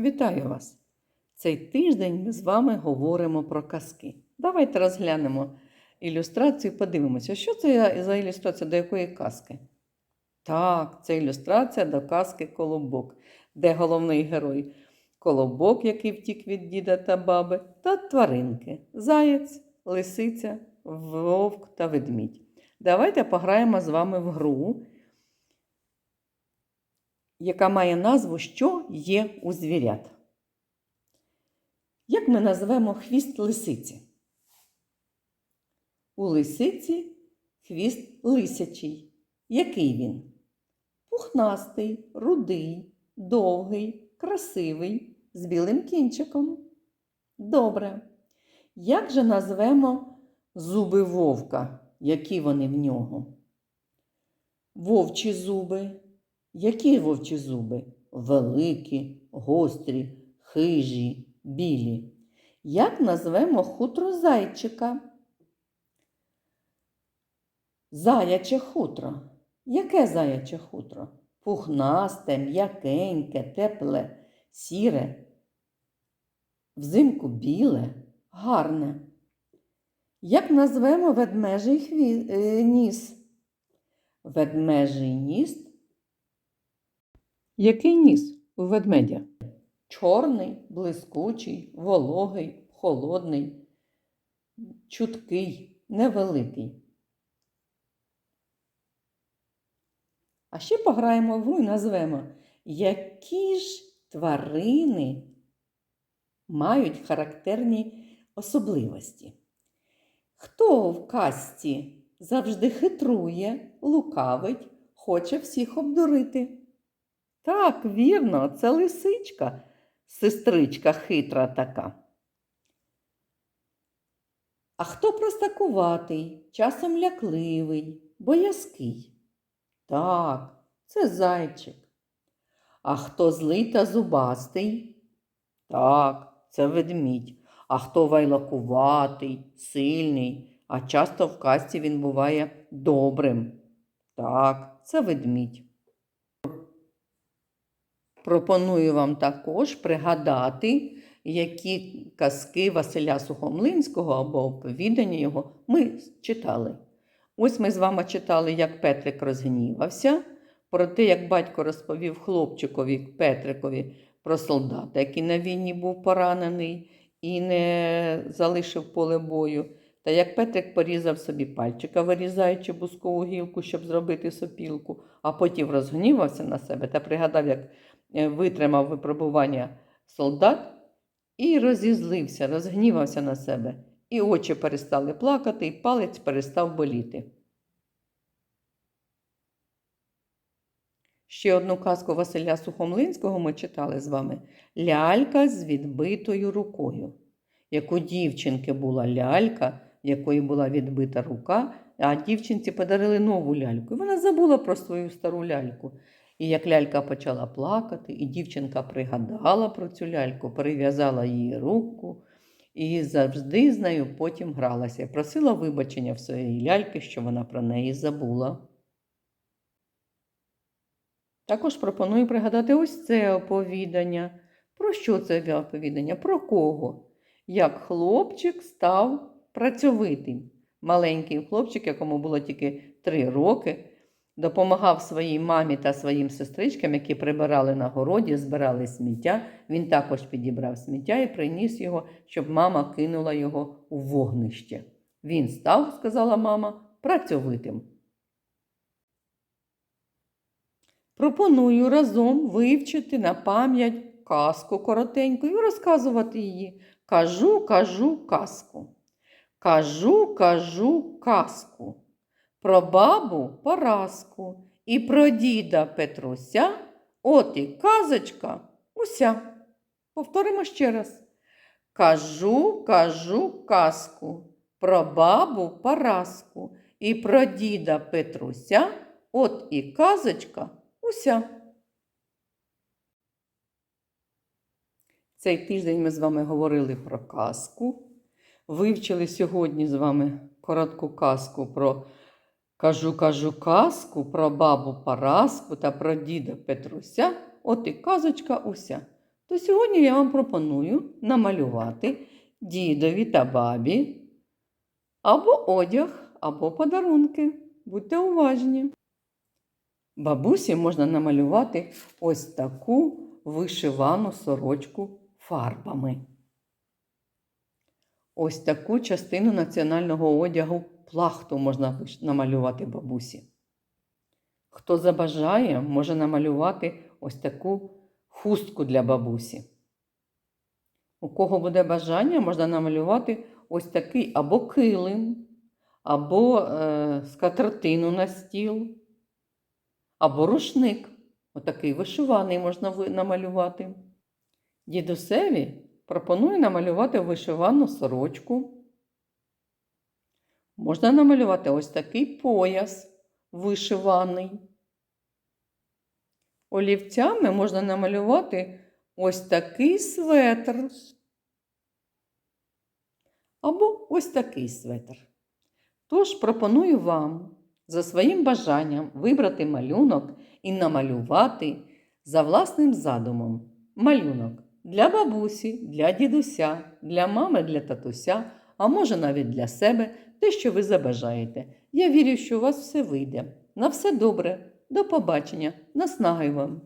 Вітаю вас! Цей тиждень ми з вами говоримо про казки. Давайте розглянемо ілюстрацію і подивимося, що це за ілюстрація до якої казки. Так, це ілюстрація до казки Колобок, де головний герой Колобок, який втік від діда та баби, та тваринки Заєць, лисиця, вовк та ведмідь. Давайте пограємо з вами в гру, яка має назву Що є у звірят. Як ми назвемо хвіст лисиці? У лисиці хвіст лисячий. Який він? Пухнастий, рудий, довгий, красивий, з білим кінчиком. Добре. Як же назвемо зуби вовка? Які вони в нього? Вовчі зуби. Які вовчі зуби? Великі, гострі, хижі, білі. Як назвемо хутро зайчика? Заяче хутро. Яке заяче хутро? Пухнасте, м'якеньке, тепле, сіре, взимку біле, гарне. Як назвемо ведмежий хві... е, ніс? Ведмежий ніс. Який ніс у ведмедя? Чорний, блискучий, вологий, холодний, чуткий, невеликий. А ще пограємо в гру і назвемо, які ж тварини мають характерні особливості. Хто в казці завжди хитрує, лукавить, хоче всіх обдурити? Так, вірно, це лисичка, сестричка хитра така. А хто простакуватий, часом лякливий, боязкий? Так, це зайчик. А хто злий та зубастий? Так, це ведмідь. А хто вайлакуватий, сильний, а часто в казці він буває добрим. Так, це ведмідь. Пропоную вам також пригадати, які казки Василя Сухомлинського або оповідання його ми читали. Ось ми з вами читали, як Петрик розгнівався, про те, як батько розповів хлопчикові Петрикові про солдата, який на війні був поранений і не залишив поле бою, та як Петрик порізав собі пальчика, вирізаючи бускову гілку, щоб зробити сопілку, а потім розгнівався на себе та пригадав, як витримав випробування солдат і розізлився, розгнівався на себе. І очі перестали плакати, і палець перестав боліти. Ще одну казку Василя Сухомлинського ми читали з вами Лялька з відбитою рукою. Як у дівчинки була лялька, якої була відбита рука, а дівчинці подарили нову ляльку. І вона забула про свою стару ляльку. І як лялька почала плакати, і дівчинка пригадала про цю ляльку, перев'язала її руку і завжди з нею потім гралася. Просила вибачення в своєї ляльки, що вона про неї забула. Також пропоную пригадати ось це оповідання. Про що це оповідання? Про кого? Як хлопчик став працьовитим. Маленький хлопчик, якому було тільки три роки, допомагав своїй мамі та своїм сестричкам, які прибирали на городі, збирали сміття. Він також підібрав сміття і приніс його, щоб мама кинула його у вогнище. Він став, сказала мама, працьовитим. Пропоную разом вивчити на пам'ять казку коротеньку і розказувати її. Кажу, кажу казку. Кажу, кажу казку. Про бабу Параску і про діда Петруся. От і казочка уся. Повторимо ще раз. Кажу, кажу казку. Про бабу Параску і про діда Петруся. От і казочка уся. Цей тиждень ми з вами говорили про казку. Вивчили сьогодні з вами коротку казку про кажу, кажу казку про бабу Параску та про діда Петруся. От і казочка уся. то сьогодні я вам пропоную намалювати дідові та бабі або одяг, або подарунки. Будьте уважні. Бабусі можна намалювати ось таку вишивану сорочку фарбами. Ось таку частину національного одягу плахту можна намалювати бабусі. Хто забажає, може намалювати ось таку хустку для бабусі. У кого буде бажання, можна намалювати ось такий або килим, або е, скатертину на стіл, або рушник. Отакий вишиваний можна намалювати. Дідусеві пропоную намалювати вишивану сорочку. Можна намалювати ось такий пояс вишиваний. Олівцями можна намалювати ось такий светр. Або ось такий светр. Тож пропоную вам за своїм бажанням вибрати малюнок і намалювати за власним задумом малюнок для бабусі, для дідуся, для мами, для татуся, а може навіть для себе, те, що ви забажаєте. Я вірю, що у вас все вийде. На все добре, до побачення, наснаги вам!